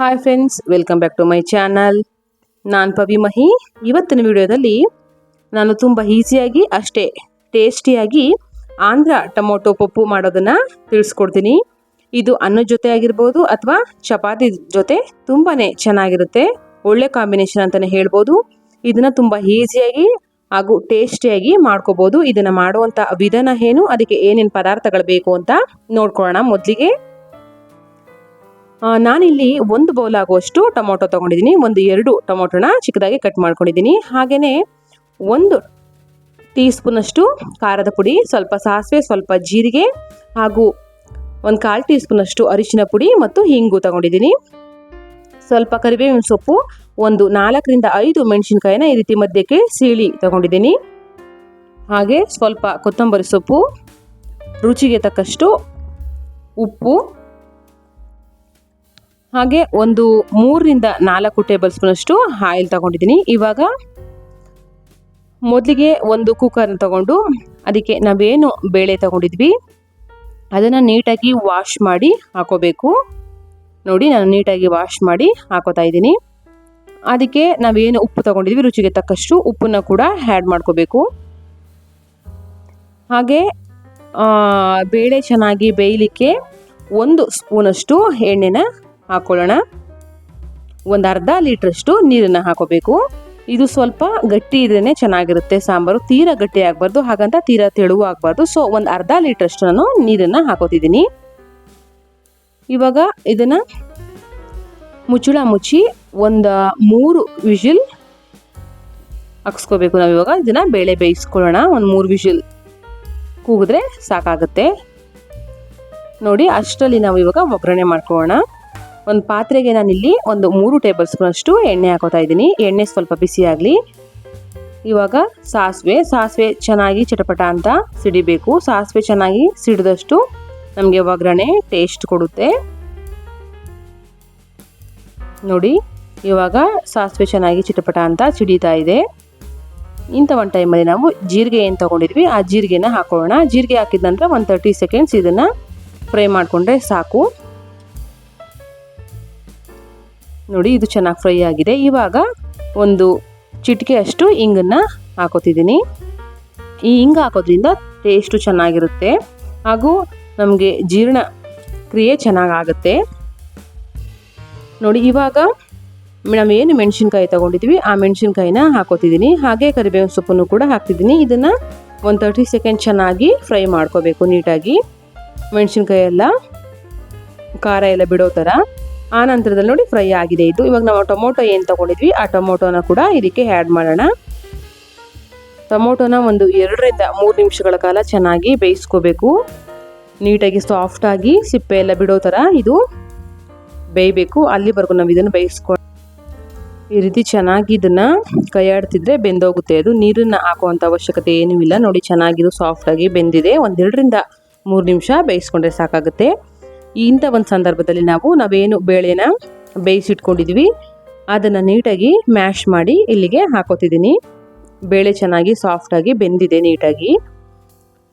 Hi friends welcome back to my channel ನಾನು ಪವಿ ಮಹಿ. ಇವತ್ತಿನ ವಿಡಿಯೋದಲ್ಲಿ ನಾನು ತುಂಬ ಈಸಿಯಾಗಿ ಅಷ್ಟೇ ಟೇಸ್ಟಿಯಾಗಿ ಆಂಧ್ರ ಟೊಮೊಟೊ ಪಪ್ಪು ಮಾಡೋದನ್ನು ತಿಳಿಸ್ಕೊಡ್ತೀನಿ. ಇದು ಅನ್ನದ ಜೊತೆ ಆಗಿರ್ಬೋದು ಅಥವಾ ಚಪಾತಿ ಜೊತೆ ತುಂಬಾ ಚೆನ್ನಾಗಿರುತ್ತೆ. ಒಳ್ಳೆ ಕಾಂಬಿನೇಷನ್ ಅಂತಲೇ ಹೇಳ್ಬೋದು. ಇದನ್ನು ತುಂಬ ಈಸಿಯಾಗಿ ಹಾಗೂ ಟೇಸ್ಟಿಯಾಗಿ ಮಾಡ್ಕೋಬೋದು. ಇದನ್ನು ಮಾಡುವಂಥ ವಿಧಾನ ಏನು, ಅದಕ್ಕೆ ಏನೇನು ಪದಾರ್ಥಗಳು ಬೇಕು ಅಂತ ನೋಡ್ಕೊಳ್ಳೋಣ ಮೊದಲಿಗೆ. ನಾನಿಲ್ಲಿ ಒಂದು ಬೌಲ್ ಆಗುವಷ್ಟು ಟೊಮೊಟೊ ತೊಗೊಂಡಿದ್ದೀನಿ. ಒಂದು ಎರಡು ಟೊಮೊಟೊನ ಚಿಕ್ಕದಾಗಿ ಕಟ್ ಮಾಡ್ಕೊಂಡಿದ್ದೀನಿ. ಹಾಗೆಯೇ ಒಂದು ಟೀ ಸ್ಪೂನಷ್ಟು ಖಾರದ ಪುಡಿ, ಸ್ವಲ್ಪ ಸಾಸಿವೆ, ಸ್ವಲ್ಪ ಜೀರಿಗೆ ಹಾಗೂ ಒಂದು ಕಾಲು ಟೀ ಸ್ಪೂನಷ್ಟು ಅರಿಶಿನ ಪುಡಿ ಮತ್ತು ಹಿಂಗು ತಗೊಂಡಿದ್ದೀನಿ. ಸ್ವಲ್ಪ ಕರಿಬೇವಿನ ಸೊಪ್ಪು, ಒಂದು ನಾಲ್ಕರಿಂದ ಐದು ಮೆಣಸಿನ್ಕಾಯಿನ ಈ ರೀತಿ ಮಧ್ಯಕ್ಕೆ ಸೀಳಿ ತಗೊಂಡಿದ್ದೀನಿ. ಹಾಗೆ ಸ್ವಲ್ಪ ಕೊತ್ತಂಬರಿ ಸೊಪ್ಪು, ರುಚಿಗೆ ತಕ್ಕಷ್ಟು ಉಪ್ಪು ಹಾಗೆ ಒಂದು ಮೂರರಿಂದ ನಾಲ್ಕು ಟೇಬಲ್ ಸ್ಪೂನಷ್ಟು ಆಯಿಲ್ ತಗೊಂಡಿದ್ದೀನಿ. ಇವಾಗ ಮೊದಲಿಗೆ ಒಂದು ಕುಕ್ಕರ್ನ ತಗೊಂಡು ಅದಕ್ಕೆ ನಾವೇನು ಬೇಳೆ ತಗೊಂಡಿದ್ವಿ. ಅದನ್ನು ನೀಟಾಗಿ ವಾಶ್ ಮಾಡಿ ಹಾಕೋಬೇಕು. ನೋಡಿ ನಾನು ನೀಟಾಗಿ ವಾಶ್ ಮಾಡಿ ಹಾಕೋತಾ ಇದ್ದೀನಿ. ಅದಕ್ಕೆ ನಾವೇನು ಉಪ್ಪು ತಗೊಂಡಿದ್ವಿ, ರುಚಿಗೆ ತಕ್ಕಷ್ಟು ಉಪ್ಪನ್ನು ಕೂಡ ಆ್ಯಡ್ ಮಾಡ್ಕೋಬೇಕು. ಹಾಗೆ ಬೇಳೆ ಚೆನ್ನಾಗಿ ಬೇಯಲಿಕ್ಕೆ ಒಂದು ಸ್ಪೂನಷ್ಟು ಎಣ್ಣೆನ ಹಾಕೊಳ್ಳೋಣ. ಒಂದು ಅರ್ಧ ಲೀಟ್ರಷ್ಟು ನೀರನ್ನು ಹಾಕೋಬೇಕು. ಇದು ಸ್ವಲ್ಪ ಗಟ್ಟಿ ಇದ್ರೇ ಚೆನ್ನಾಗಿರುತ್ತೆ ಸಾಂಬಾರು. ತೀರಾ ಗಟ್ಟಿ ಆಗಬಾರ್ದು, ಹಾಗಂತ ತೀರಾ ತೆಳುವು ಆಗಬಾರ್ದು. ಸೊ ಒಂದು ಅರ್ಧ ಲೀಟ್ರಷ್ಟು ನಾನು ನೀರನ್ನು ಹಾಕೋತಿದ್ದೀನಿ. ಇವಾಗ ಇದನ್ನು ಮುಚ್ಚಳ ಮುಚ್ಚಿ ಒಂದು ಮೂರು ವಿಷಿಲ್ ಹಾಕ್ಸ್ಕೋಬೇಕು ನಾವು ಇವಾಗ. ಇದನ್ನು ಬೇಳೆ ಬೇಯಿಸ್ಕೊಳ್ಳೋಣ. ಒಂದು ಮೂರು ವಿಷಿಲ್ ಕೂಗಿದ್ರೆ ಸಾಕಾಗುತ್ತೆ. ನೋಡಿ, ಅಷ್ಟರಲ್ಲಿ ನಾವು ಇವಾಗ ಒಗ್ಗರಣೆ ಮಾಡ್ಕೊಳ್ಳೋಣ. ಒಂದು ಪಾತ್ರೆಗೆ ನಾನು ಇಲ್ಲಿ ಒಂದು ಮೂರು ಟೇಬಲ್ ಸ್ಪೂನಷ್ಟು ಎಣ್ಣೆ ಹಾಕೋತಾ ಇದ್ದೀನಿ. ಎಣ್ಣೆ ಸ್ವಲ್ಪ ಬಿಸಿ ಆಗಲಿ. ಇವಾಗ ಸಾಸಿವೆ ಸಾಸಿವೆ ಚೆನ್ನಾಗಿ ಚಟಪಟ ಅಂತ ಸಿಡಿಬೇಕು. ಸಾಸಿವೆ ಚೆನ್ನಾಗಿ ಸಿಡಿದಷ್ಟು ನಮಗೆ ಒಗ್ಗರಣೆ ಟೇಸ್ಟ್ ಕೊಡುತ್ತೆ. ನೋಡಿ, ಇವಾಗ ಸಾಸಿವೆ ಚೆನ್ನಾಗಿ ಚಿಟಪಟ ಅಂತ ಸಿಡಿತಾ ಇದೆ. ಇಂಥ ಒಂದು ಟೈಮಲ್ಲಿ ನಾವು ಜೀರಿಗೆ ಏನು ತೊಗೊಂಡಿದ್ವಿ, ಆ ಜೀರಿಗೆನ ಹಾಕೊಳ್ಳೋಣ ಜೀರಿಗೆ ಹಾಕಿದ ನಂತರ ಒಂದು ತರ್ಟಿ ಸೆಕೆಂಡ್ಸ್ ಇದನ್ನು ಫ್ರೈ ಮಾಡಿಕೊಂಡ್ರೆ ಸಾಕು. ನೋಡಿ, ಇದು ಚೆನ್ನಾಗಿ ಫ್ರೈ ಆಗಿದೆ. ಇವಾಗ ಒಂದು ಚಿಟಿಕೆ ಅಷ್ಟು ಇಂಗನ್ನು ಹಾಕೋತಿದ್ದೀನಿ. ಈ ಹಿಂಗ ಹಾಕೋದ್ರಿಂದ ಟೇಸ್ಟು ಚೆನ್ನಾಗಿರುತ್ತೆ. ಹಾಗೂ ನಮಗೆ ಜೀರ್ಣ ಕ್ರಿಯೆ ಚೆನ್ನಾಗಾಗುತ್ತೆ. ನೋಡಿ, ಇವಾಗ ನಾವೇನು ಮೆಣಸಿನ್ಕಾಯಿ ತೊಗೊಂಡಿದ್ವಿ, ಆ ಮೆಣಸಿನ್ಕಾಯಿನ ಹಾಕೋತಿದ್ದೀನಿ ಹಾಗೆ ಕರಿಬೇವಿನ ಸೊಪ್ಪನ್ನು ಕೂಡ ಹಾಕ್ತಿದ್ದೀನಿ ಇದನ್ನು ಒಂದು ತರ್ಟಿ ಸೆಕೆಂಡ್ ಚೆನ್ನಾಗಿ ಫ್ರೈ ಮಾಡ್ಕೋಬೇಕು ನೀಟಾಗಿ. ಮೆಣಸಿನ್ಕಾಯಿ ಎಲ್ಲ ಖಾರ ಎಲ್ಲ ಬಿಡೋ ಥರ ಆ ನಂತರದಲ್ಲಿ ನೋಡಿ ಫ್ರೈ ಆಗಿದೆ ಇದು. ಇವಾಗ ನಾವು ಟೊಮೊಟೊ ಏನು ತೊಗೊಂಡಿದ್ವಿ, ಆ ಟೊಮೊಟೊನ ಕೂಡ ಇದಕ್ಕೆ ಆ್ಯಡ್ ಮಾಡೋಣ. ಟೊಮೊಟೊನ ಒಂದು ಎರಡರಿಂದ ಮೂರು ನಿಮಿಷಗಳ ಕಾಲ ಚೆನ್ನಾಗಿ ಬೇಯಿಸ್ಕೋಬೇಕು. ನೀಟಾಗಿ ಸಾಫ್ಟಾಗಿ ಸಿಪ್ಪೆ ಎಲ್ಲ ಬಿಡೋ ಥರ ಇದು ಬೇಯಬೇಕು. ಅಲ್ಲಿವರೆಗೂ ನಾವು ಇದನ್ನು ಬೇಯಿಸ್ಕೊ ಈ ರೀತಿ ಚೆನ್ನಾಗಿ ಇದನ್ನು ಕೈಯಾಡ್ತಿದ್ರೆ ಬೆಂದೋಗುತ್ತೆ. ಅದು ನೀರನ್ನು ಹಾಕುವಂಥ ಅವಶ್ಯಕತೆ ಏನೂ ಇಲ್ಲ. ನೋಡಿ ಚೆನ್ನಾಗಿದು ಸಾಫ್ಟಾಗಿ ಬೆಂದಿದೆ. ಒಂದೆರಡರಿಂದ ಮೂರು ನಿಮಿಷ ಬೇಯಿಸ್ಕೊಂಡ್ರೆ ಸಾಕಾಗುತ್ತೆ. ಇಂಥ ಒಂದು ಸಂದರ್ಭದಲ್ಲಿ ನಾವು ನಾವೇನು ಬೇಳೆನ ಬೇಯಿಸಿಟ್ಕೊಂಡಿದ್ವಿ, ಅದನ್ನು ನೀಟಾಗಿ ಮ್ಯಾಶ್ ಮಾಡಿ ಇಲ್ಲಿಗೆ ಹಾಕೋತಿದ್ದೀನಿ. ಬೇಳೆ ಚೆನ್ನಾಗಿ ಸಾಫ್ಟಾಗಿ ಬೆಂದಿದೆ ನೀಟಾಗಿ.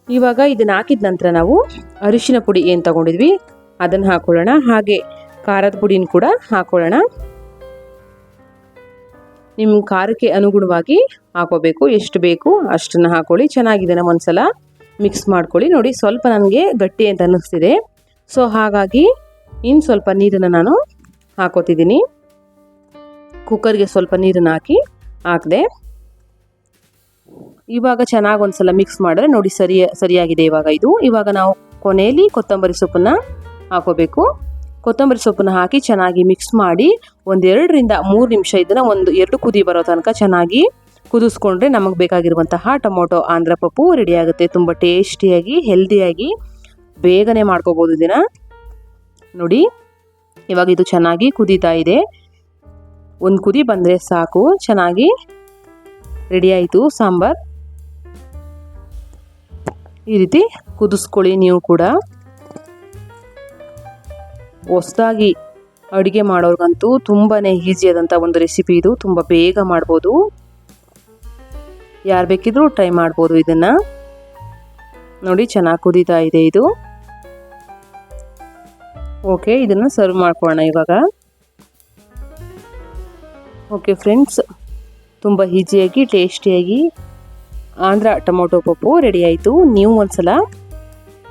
ಇವಾಗ ಇದನ್ನು ಹಾಕಿದ ನಂತರ ನಾವು ಅರಿಶಿನ ಪುಡಿ ಏನು ತಗೊಂಡಿದ್ವಿ, ಅದನ್ನು ಹಾಕೊಳ್ಳೋಣ. ಹಾಗೆ ಖಾರದ ಪುಡಿನ ಕೂಡ ಹಾಕೊಳ್ಳೋಣ. ನಿಮ್ಮ ಖಾರಕ್ಕೆ ಅನುಗುಣವಾಗಿ ಹಾಕೋಬೇಕು. ಎಷ್ಟು ಬೇಕು ಅಷ್ಟನ್ನು ಹಾಕೊಳ್ಳಿ. ಚೆನ್ನಾಗಿದೆ ಒಂದ್ಸಲ. ಮಿಕ್ಸ್ ಮಾಡ್ಕೊಳ್ಳಿ. ನೋಡಿ, ಸ್ವಲ್ಪ ನನಗೆ ಗಟ್ಟಿ ಅಂತ ಅನ್ನಿಸ್ತಿದೆ. ಸೊ ಹಾಗಾಗಿ ಇನ್ನು ಸ್ವಲ್ಪ ನೀರನ್ನು ನಾನು ಹಾಕೋತಿದ್ದೀನಿ. ಕುಕ್ಕರ್ಗೆ ಸ್ವಲ್ಪ ನೀರನ್ನು ಹಾಕಿ ಹಾಕಿದೆ. ಇವಾಗ ಚೆನ್ನಾಗಿ ಒಂದ್ಸಲ ಮಿಕ್ಸ್ ಮಾಡಿದ್ರೆ ನೋಡಿ ಸರಿ ಸರಿಯಾಗಿದೆ ಇವಾಗ ಇದು. ಇವಾಗ ನಾವು ಕೊನೆಯಲ್ಲಿ ಕೊತ್ತಂಬರಿ ಸೊಪ್ಪನ್ನು ಹಾಕೋಬೇಕು. ಕೊತ್ತಂಬರಿ ಸೊಪ್ಪನ್ನು ಹಾಕಿ ಚೆನ್ನಾಗಿ ಮಿಕ್ಸ್ ಮಾಡಿ ಒಂದೆರಡರಿಂದ ಮೂರು ನಿಮಿಷ ಇದನ್ನು ಒಂದು ಎರಡು ಕುದಿ ಬರೋ ತನಕ ಚೆನ್ನಾಗಿ ಕುದಿಸ್ಕೊಂಡ್ರೆ ನಮಗೆ ಬೇಕಾಗಿರುವಂತಹ ಟೊಮೊಟೊ, ಆಂಧ್ರ ಪಪ್ಪು ರೆಡಿಯಾಗುತ್ತೆ ತುಂಬ ಟೇಸ್ಟಿಯಾಗಿ ಹೆಲ್ದಿಯಾಗಿ ಬೇಗನೆ ಮಾಡ್ಕೋಬೋದು ಇದನ್ನು ನೋಡಿ, ಇವಾಗ ಇದು ಚೆನ್ನಾಗಿ ಕುದೀತಾ ಇದೆ. ಒಂದು ಕುದಿ ಬಂದರೆ ಸಾಕು, ಚೆನ್ನಾಗಿ ರೆಡಿ ಆಯಿತು ಸಾಂಬಾರ್. ಈ ರೀತಿ ಕುದಿಸ್ಕೊಳ್ಳಿ ನೀವು ಕೂಡ. ಹೊಸದಾಗಿ ಅಡುಗೆ ಮಾಡೋರ್ಗಂತೂ ತುಂಬಾ ಈಸಿಯಾದಂಥ ಒಂದು ರೆಸಿಪಿ ಇದು. ತುಂಬ ಬೇಗ ಮಾಡ್ಬೋದು. ಯಾರು ಬೇಕಿದ್ರೂ ಟ್ರೈ ಮಾಡ್ಬೋದು ಇದನ್ನು. ನೋಡಿ, ಚೆನ್ನಾಗಿ ಕುದೀತಾ ಇದೆ ಇದು. ಓಕೆ, ಇದನ್ನು ಸರ್ವ್ ಮಾಡ್ಕೊಳ್ಳೋಣ ಇವಾಗ. ಓಕೆ ಫ್ರೆಂಡ್ಸ್ ತುಂಬ ಈಸಿಯಾಗಿ ಟೇಸ್ಟಿಯಾಗಿ ಆಂಧ್ರ ಟೊಮೊಟೊ ಪಪ್ಪು ರೆಡಿ ಆಯಿತು. ನೀವು ಒಂದ್ಸಲ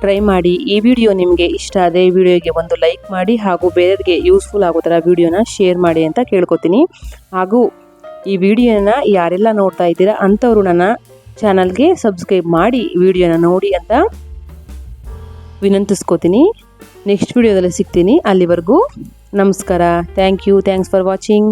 ಟ್ರೈ ಮಾಡಿ. ಈ ವಿಡಿಯೋ ನಿಮಗೆ ಇಷ್ಟ ಆದರೆ ಈ ವಿಡಿಯೋಗೆ ಒಂದು ಲೈಕ್ ಮಾಡಿ ಹಾಗೂ ಬೇರೆಯವರಿಗೆ ಯೂಸ್ಫುಲ್ ಆಗೋ ಥರ ವಿಡಿಯೋನ ಶೇರ್ ಮಾಡಿ ಅಂತ ಕೇಳ್ಕೊತೀನಿ. ಹಾಗೂ ಈ ವಿಡಿಯೋನ ಯಾರೆಲ್ಲ ನೋಡ್ತಾ ಇದ್ದೀರಾ ಅಂಥವ್ರು ನನ್ನ ಚಾನಲ್ಗೆ ಸಬ್ಸ್ಕ್ರೈಬ್ ಮಾಡಿ ವಿಡಿಯೋನ ನೋಡಿ ಅಂತ ವಿನಂತಿಸ್ಕೋತೀನಿ. ನೆಕ್ಸ್ಟ್ ವಿಡಿಯೋದಲ್ಲಿ ಸಿಗ್ತೀನಿ ಅಲ್ಲಿವರೆಗೂ ನಮಸ್ಕಾರ thank you thanks for watching